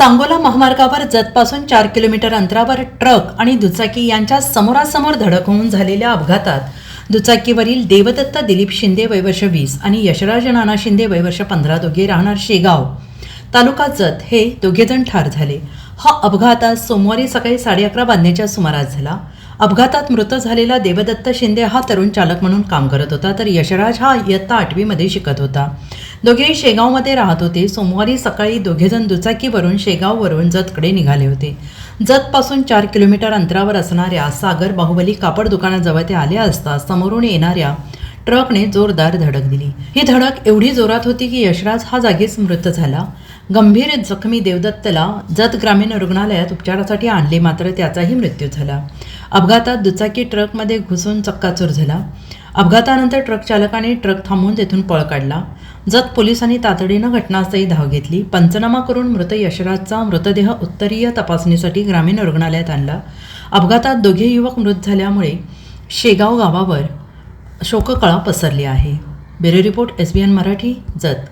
सांगोला महामार्गावर जतपासून चार किलोमीटर अंतरावर ट्रक आणि दुचाकी यांच्या समोरासमोर धडक होऊन झालेल्या अपघातात दुचाकीवरील देवदत्त दिलीप शिंदे वयवर्ष वीस आणि यशराज नाना शिंदे वयवर्ष पंधरा दोघे राहणार शेगाव. तालुका जत हे दोघेजण ठार झाले. हा अपघात आज सोमवारी सकाळी साडे अकरा वाजण्याच्या सुमारास झाला. अपघातात मृत झालेला देवदत्त शिंदे हा तरुण चालक म्हणून काम करत होता तर यशराज हा इयत्ता आठवीमध्ये शिकत होता. दोघेही शेगावमध्ये राहत होते. सोमवारी सकाळी दोघेजण दुचाकीवरून शेगाववरून जतकडे निघाले होते. जतपासून चार किलोमीटर अंतरावर असणाऱ्या सागर बाहुबली कापड दुकानाजवळ ते आले असता समोरून येणाऱ्या ट्रकने जोरदार धडक दिली. ही धडक एवढी जोरात होती की यशराज हा जागीच मृत झाला. गंभीर जखमी देवदत्तला जत ग्रामीण रुग्णालयात उपचारासाठी आणले मात्र त्याचाही मृत्यू झाला. अपघातात दुचाकी ट्रकमध्ये घुसून चक्काचूर झाला. अपघातानंतर ट्रक चालकाने ट्रक थांबवून तेथून पळ काढला. जत पोलिसांनी तातडीनं घटनास्थळी धाव घेतली. पंचनामा करून मृत यशराजचा मृतदेह उत्तरीय तपासणीसाठी ग्रामीण रुग्णालयात आणला. अपघातात दोघे युवक मृत झाल्यामुळे शेगाव गावावर शोककळा पसरली आहे. Bureau report S B N Marathi Jath.